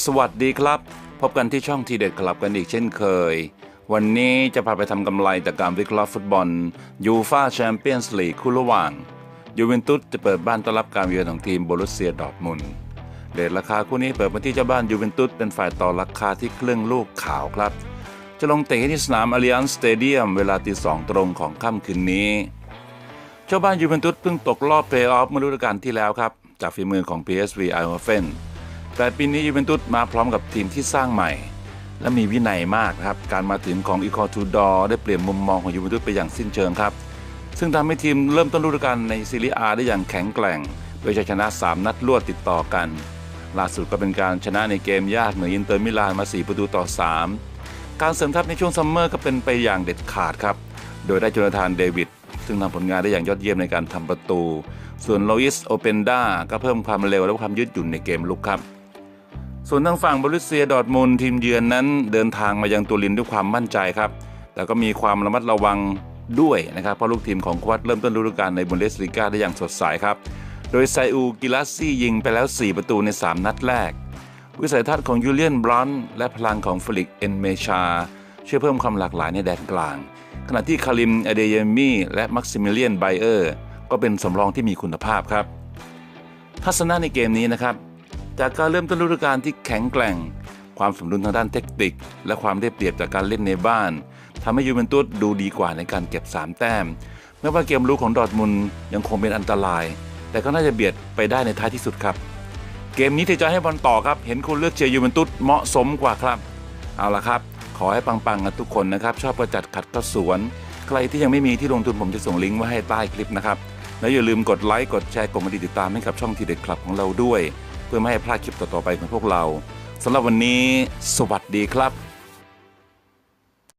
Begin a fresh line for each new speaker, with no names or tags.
สวัสดีครับ พบกันที่ช่องทีเด็ดคลับกันอีกเช่นเคย วันนี้จะพาไปทำกำไรจากการวิเคราะห์ฟุตบอลยูฟาแชมเปี้ยนส์ลีกคู่ระหว่างยูเวนตุสจะเปิดบ้านต้อนรับการเยือนของทีมโบรุสเซียดอร์ทมุนด์เรทราคาคู่นี้เปิดมาที่เจ้าบ้านยูเวนตุสเป็นฝ่ายต่อราคาที่เครื่องลูกขาวครับ จะลงเตะที่สนามอาริอันสเตเดียมเวลาตีสองตรงของค่ำคืนนี้ เจ้าบ้านยูเวนตุสเพิ่งตกรอบเพลย์ออฟเมื่อฤดูกาลที่แล้วครับ จากฝีมือของ PSV e i n d h o v e n แต่ปีนี้ยูเวนตุสมาพร้อมกับทีมที่สร้างใหม่ และมีวินัยมากครับ การมาถึงของอีคอทูดอได้เปลี่ยนมุมมองของยูเวนตุสไปอย่างสิ้นเชิงครับ ซึ่งทำให้ทีมเริ่มต้นฤดูกาลในซีเรียอาได้อย่างแข็งแกร่ง โดยชัยชนะ 3 นัดรวดติดต่อกัน ล่าสุดก็เป็นการชนะในเกมยากเหนืออินเตอร์มิลานมา 4 ประตูต่อ 3 การเสริมทัพในช่วงซัมเมอร์ก็เป็นไปอย่างเด็ดขาดครับ โดยได้โจนาธานเดวิดซึ่งทำผลงานได้อย่างยอดเยี่ยมในการทำประตู ส่วนโลอิสโอเปนดาก็เพิ่มความเร็วและความยืดหยุ่นในเกมลุกครับ ส่วนทางฝั่งบรุสเซียดอร์ทมุนทีมเยือนนั้น เดินทางมายังตูรินด้วยความมั่นใจครับ แต่ก็มีความระมัดระวังด้วยนะครับ เพราะลูกทีมของควัดเริ่มต้นฤดูกาลในบุนเดสลีกาได้อย่างสดใสครับ โดยไซอูกิลัสซี่ยิงไปแล้ว 4 ประตูใน 3 นัดแรก วิสัยทัศน์ของยูเลียนบรอนและพลังของฟลิกเอนเมชาช่วยเพิ่มความหลากหลายในแดนกลาง ขณะที่คาริมอเดเยมีและมักซิมิเลียนไบเออร์ก็เป็นสำรองที่มีคุณภาพครับ ทัศนะในเกมนี้นะครับ จากการเริ่มต้นฤดูกาลที่แข็งแกร่ง ความสมดุลทางด้านเทคนิค และความได้เปรียบจากการเล่นในบ้านทำให้ยูเวนตุสดูดีกว่าในการเก็บ 3 แต้มแม้ว่าเกมลุกของดอร์ทมุนยังคงเป็นอันตราย แต่ก็น่าจะเบียดไปได้ในท้ายที่สุดครับ เกมนี้ที่จะให้บอลต่อครับ เห็นคุณเลือกเชียร์ยูเวนตุสเหมาะสมกว่าครับ เอาละครับ ขอให้ปังๆกันทุกคนนะครับ ชอบประจัดขัดก็สวน ใครที่ยังไม่มีที่ลงทุนผมจะส่งลิงก์ไว้ให้ใต้คลิปนะครับ แล้วอย่าลืมกดไลค์ กดแชร์ กดกระดิ่งติดตามให้กับช่องทีเด็ดคลับของเราด้วย พื่อไม่ให้พลาดคลิปต่อๆไปของพวกเราสำหรับวันนี้ สวัสดีครับ